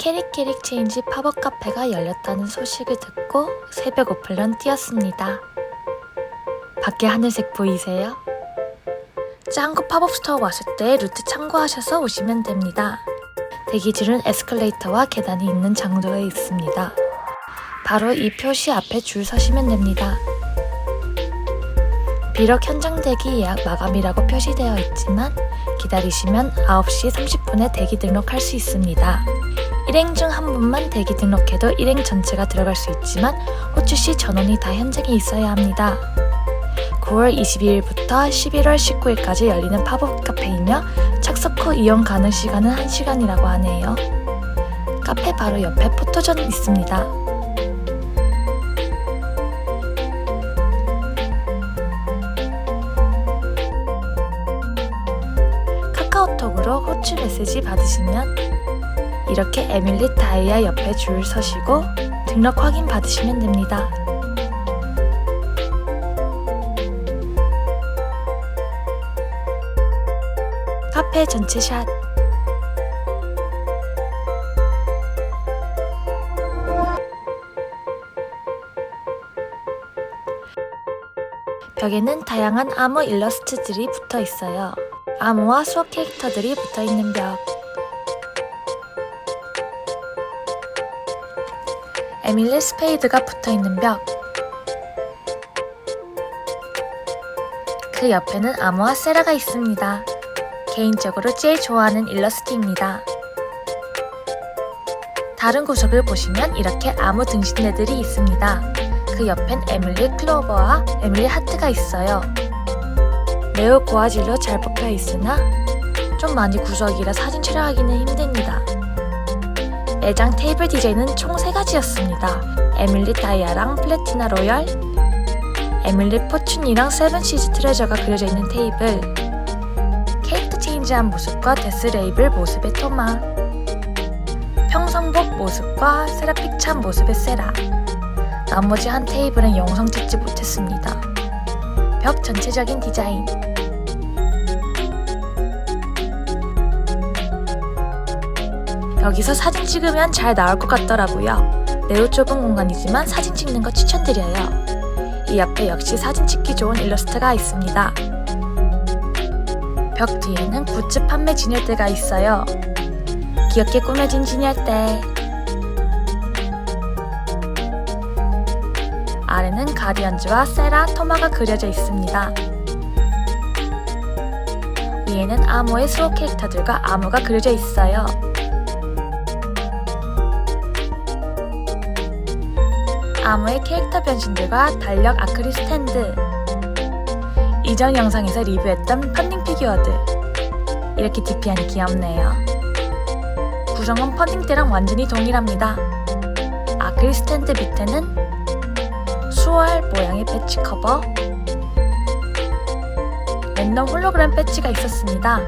캐릭캐릭 체인지 팝업 카페가 열렸다는 소식을 듣고 새벽 오픈런 뛰었습니다. 밖에 하늘색 보이세요? 짱구 팝업 스토어 왔을 때 루트 참고하셔서 오시면 됩니다. 대기줄은 에스컬레이터와 계단이 있는 장소에 있습니다. 바로 이 표시 앞에 줄 서시면 됩니다. 비록 현장 대기 예약 마감이라고 표시되어 있지만 기다리시면 9시 30분에 대기 등록할 수 있습니다. 일행 중 한 분만 대기 등록해도 일행 전체가 들어갈 수 있지만 호출 시 전원이 다 현장에 있어야 합니다. 9월 22일부터 11월 19일까지 열리는 팝업 카페이며 착석 후 이용 가능 시간은 1시간이라고 하네요. 카페 바로 옆에 포토존 있습니다. 카카오톡으로 호출 메시지 받으시면 이렇게 에밀리 다이아 옆에 줄 서시고 등록 확인 받으시면 됩니다. 카페 전체 샷 벽에는 다양한 암호 일러스트들이 붙어 있어요. 암호와 수업 캐릭터들이 붙어 있는 벽. 에밀리 스페이드가 붙어 있는 벽. 그 옆에는 암호와 세라가 있습니다. 개인적으로 제일 좋아하는 일러스트입니다. 다른 구석을 보시면 이렇게 암호 등신대들이 있습니다. 그 옆엔 에밀리 클로버와 에밀리 하트가 있어요. 매우 고화질로 잘 뽑혀 있으나 좀 많이 구석이라 사진 촬영하기는 힘듭니다. 내장 테이블 디자인은 총 3가지였습니다. 에밀리 다이아랑 플래티나 로열, 에밀리 포춘이랑 세븐시즈 트레저가 그려져 있는 테이블, 캐릭터 체인지한 모습과 데스 레이블 모습의 토마, 평성복 모습과 세라픽 찬 모습의 세라, 나머지 한 테이블은 영상 찍지 못했습니다. 벽 전체적인 디자인, 여기서 사진 찍으면 잘 나올 것 같더라고요. 매우 좁은 공간이지만 사진 찍는 거 추천드려요. 이 옆에 역시 사진 찍기 좋은 일러스트가 있습니다. 벽 뒤에는 굿즈 판매 진열대가 있어요. 귀엽게 꾸며진 진열대. 아래는 가디언즈와 세라, 토마가 그려져 있습니다. 위에는 암호의 수호 캐릭터들과 암호가 그려져 있어요. 암호의 캐릭터 변신들과 달력 아크릴 스탠드. 이전 영상에서 리뷰했던 펀딩 피규어들. 이렇게 DP하니 귀엽네요. 구성은 펀딩 때랑 완전히 동일합니다. 아크릴 스탠드 밑에는 수월 모양의 배치 커버 랜덤 홀로그램 배치가 있었습니다.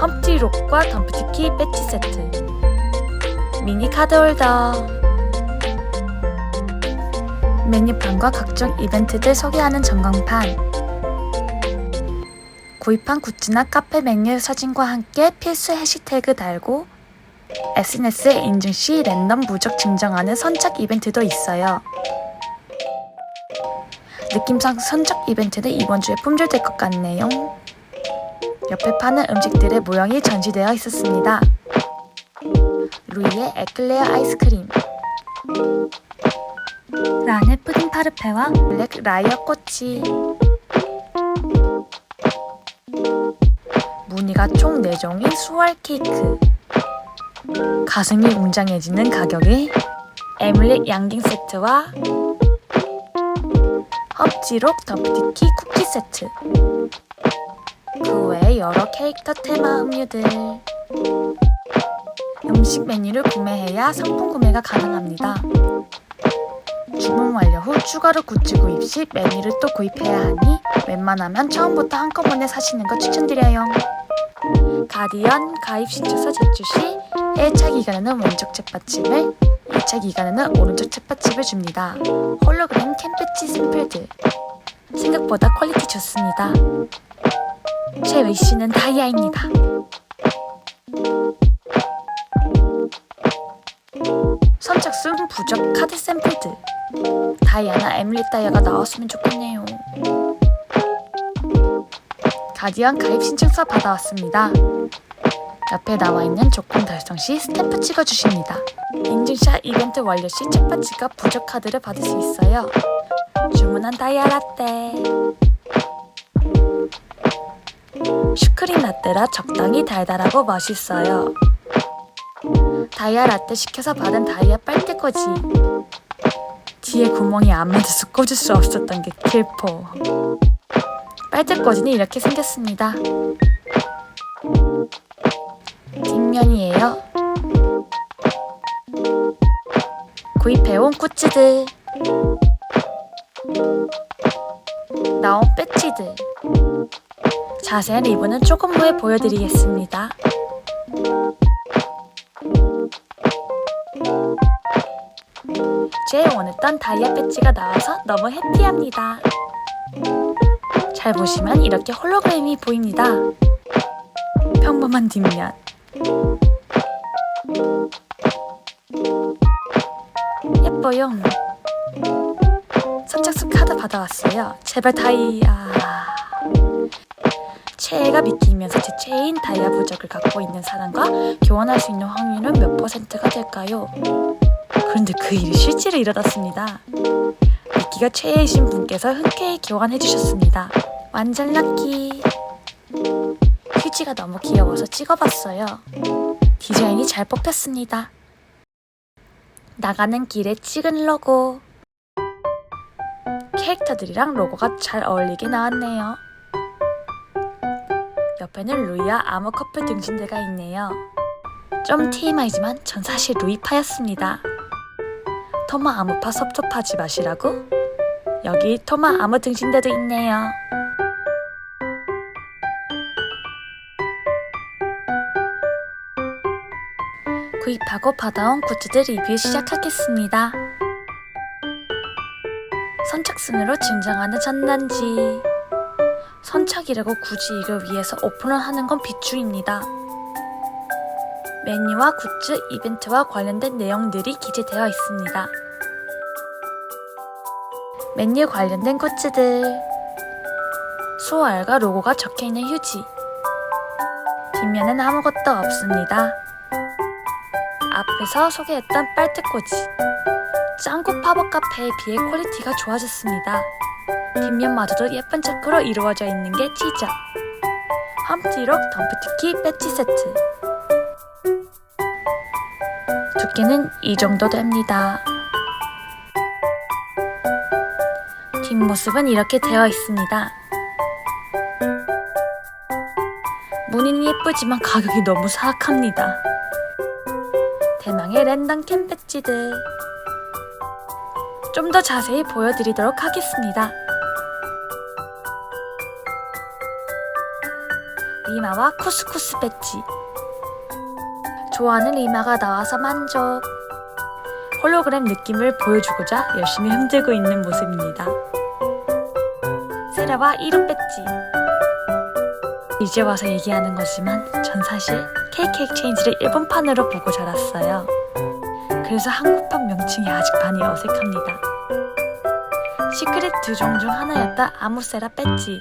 험티 록과 덤프티키 배치 세트 미니 카드 홀더 메뉴판과 각종 이벤트들 소개하는 전광판 구입한 굿즈나 카페 메뉴 사진과 함께 필수 해시태그 달고 SNS에 인증 시 랜덤 무적 증정하는 선착 이벤트도 있어요. 느낌상 선착 이벤트는 이번 주에 품절될 것 같네요. 옆에 파는 음식들의 모형이 전시되어 있었습니다. 루이의 에클레어 아이스크림. 라네 푸딩 파르페와 블랙 라이어 꼬치. 무늬가 총 4종의 수월 케이크. 가슴이 웅장해지는 가격에 에밀리 양갱 세트와 헙지록 더프티키 쿠키 세트. 그 외에 여러 캐릭터 테마 음료들 음식 메뉴를 구매해야 상품 구매가 가능합니다. 주문 완료 후 추가로 굿즈 구입 시 메뉴를 또 구입해야 하니 웬만하면 처음부터 한꺼번에 사시는 거 추천드려요. 가디언 가입 신청서 제출 시 1차 기간에는 왼쪽 책받침을 2차 기간에는 오른쪽 책받침을 줍니다. 홀로그램 캠페치 샘플들 생각보다 퀄리티 좋습니다. 제 위시는 다이아입니다. 선착순 부적 카드 샘플들. 다이아나 에밀리 다이아가 나왔으면 좋겠네요. 가디언 가입 신청서 받아왔습니다. 옆에 나와 있는 조건 달성 시 스탬프 찍어주십니다. 인증샷 이벤트 완료 시 책받치가 부적 카드를 받을 수 있어요. 주문한 다이아 라떼. 슈크림 라떼라 적당히 달달하고 맛있어요 다이아 라떼 시켜서 받은 다이아 빨대꽂이 뒤에 구멍이 안 맞아서 꽂을 수 없었던 게 길포. 빨대꽂이는 이렇게 생겼습니다. 뒷면이에요. 구입해온 굿즈들. 나온 배치들. 자세한 리뷰는 조금 후에 보여드리겠습니다 제 원했던 다이아 배지가 나와서 너무 해피합니다. 잘 보시면 이렇게 홀로그램이 보입니다. 평범한 뒷면. 예뻐요. 선착순 카드 받아왔어요. 제발 다이아. 최애가 미끼이면서 제 최애인 다이아 부적을 갖고 있는 사람과 교환할 수 있는 확률은 몇 퍼센트가 될까요? 그런데 그 일이 실제로 일어났습니다. 미끼가 최애이신 분께서 흔쾌히 교환해 주셨습니다. 완전 럭키. 휴지가 너무 귀여워서 찍어봤어요. 디자인이 잘 뽑혔습니다. 나가는 길에 찍은 로고. 캐릭터들이랑 로고가 잘 어울리게 나왔네요. 옆에는 루이와 아무 커플 등신대가 있네요. 좀 TMI지만 전 사실 루이파였습니다. 토마 아무파 섭섭하지 마시라고? 여기 토마 아무 등신대도 있네요. 구입하고 받아온 굿즈들 리뷰 시작하겠습니다. 선착순으로 진정하는 전단지. 선착이라고 굳이 이걸 위해서 오픈을 하는 건 비추입니다. 메뉴와 굿즈, 이벤트와 관련된 내용들이 기재되어 있습니다. 메뉴 관련된 굿즈들 수알과 로고가 적혀있는 휴지 뒷면은 아무것도 없습니다. 앞에서 소개했던 빨대꽂이 짱구 팝업 카페에 비해 퀄리티가 좋아졌습니다. 뒷면마저도 예쁜 체크로 이루어져 있는 게 티저 험티록 덤프티키 배치 세트 두께는 이 정도 됩니다. 뒷모습은 이렇게 되어 있습니다. 무늬는 예쁘지만 가격이 너무 사악합니다. 대망의 랜덤 캠 배지들 좀 더 자세히 보여드리도록 하겠습니다. 리마와 쿠스쿠스 배지 좋아하는 리마가 나와서 만족. 홀로그램 느낌을 보여주고자 열심히 흔들고 있는 모습입니다. 세라와 1호 배지. 이제 와서 얘기하는 거지만 전 사실 케이크 엑체인지를 일본판으로 보고 자랐어요. 그래서 한국판 명칭이 아직 많이 어색합니다. 시크릿 두 종 중 하나였다. 아무세라 배지.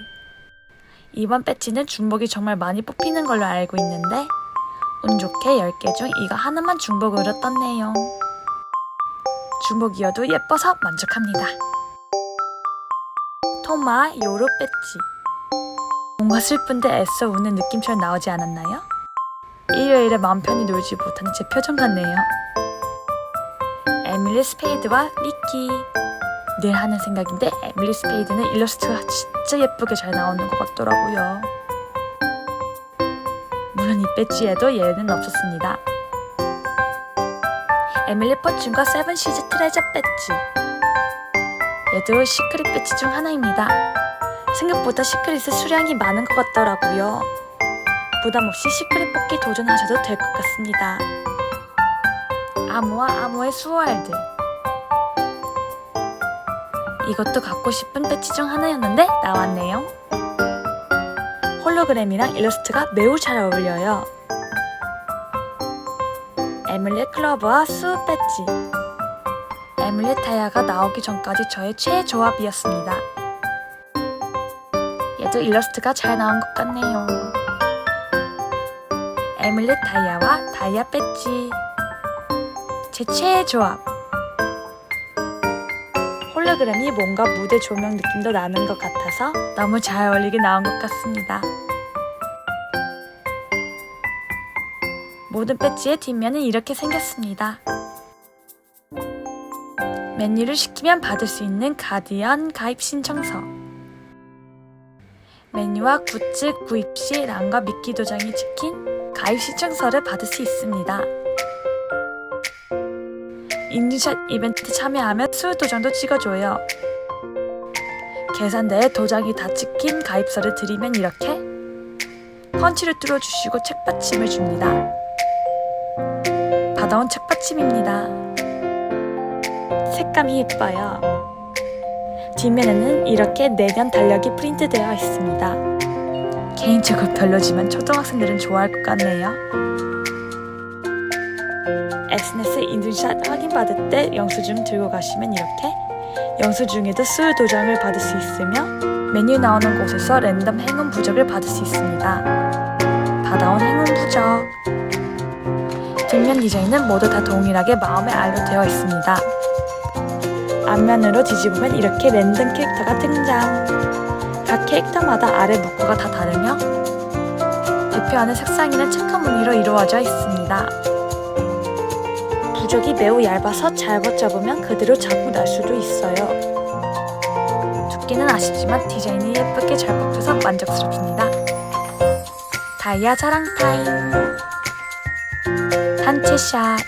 이번 배지는 중복이 정말 많이 뽑히는 걸로 알고 있는데 운 좋게 10개 중 이거 하나만 중복으로 떴네요. 중복이어도 예뻐서 만족합니다. 토마 요로 배지 뭔가 슬픈데 애써 우는 느낌처럼 나오지 않았나요? 일요일에 마음 편히 놀지 못한 제 표정 같네요. 에밀리 스페이드와 미키 늘 하는 생각인데 에밀리 스페이드는 일러스트가 진짜 예쁘게 잘 나오는 것 같더라고요. 배지에도 얘는 없었습니다. 에밀리 퍼춘과 세븐 시즈 트레저 배지 얘도 시크릿 배지 중 하나입니다. 생각보다 시크릿의 수량이 많은 것 같더라고요. 부담 없이 시크릿 뽑기 도전하셔도 될 것 같습니다. 아모와 아모의 수호알들 이것도 갖고 싶은 배지 중 하나였는데 나왔네요. 홀로그램이랑 일러스트가 매우 잘 어울려요. 에밀리 클로버와 수 배지. 에밀리 타이어가 나오기 전까지 저의 최애 조합이었습니다. 얘도 일러스트가 잘 나온 것 같네요. 에밀리 타이어와 다이아 배지. 제 최애 조합. 홀로그램이 뭔가 무대 조명 느낌도 나는 것 같아서 너무 잘 어울리게 나온 것 같습니다. 모든 배지의 뒷면은 이렇게 생겼습니다. 메뉴를 시키면 받을 수 있는 가디언 가입 신청서. 메뉴와 굿즈 구입 시 란과 미끼 도장이 찍힌 가입 신청서를 받을 수 있습니다. 인증샷 이벤트 참여하면 수 도장도 찍어줘요. 계산대에 도장이 다 찍힌 가입서를 드리면 이렇게 펀치를 뚫어주시고 책받침을 줍니다. 받아온 책받침입니다. 색감이 예뻐요. 뒷면에는 이렇게 내년 달력이 프린트되어 있습니다. 개인적으로 별로지만 초등학생들은 좋아할 것 같네요. SNS 인증샷 확인받을 때 영수증 들고 가시면 이렇게 영수증에도 수 도장을 받을 수 있으며 메뉴 나오는 곳에서 랜덤 행운 부적을 받을 수 있습니다. 받아온 행운 부적 뒷면 디자인은 모두 다 동일하게 마음에 알로 되어 있습니다. 앞면으로 뒤집으면 이렇게 랜덤 캐릭터가 등장. 각 캐릭터마다 아래 문구가 다 다르며 대표 안에 색상이는 체크 무늬로 이루어져 있습니다. 부족이 매우 얇아서 잘못 잡으면 그대로 자국 날 수도 있어요. 두께는 아쉽지만 디자인이 예쁘게 잘 붙어서 만족스럽습니다. 다이아 자랑 타임 단체샷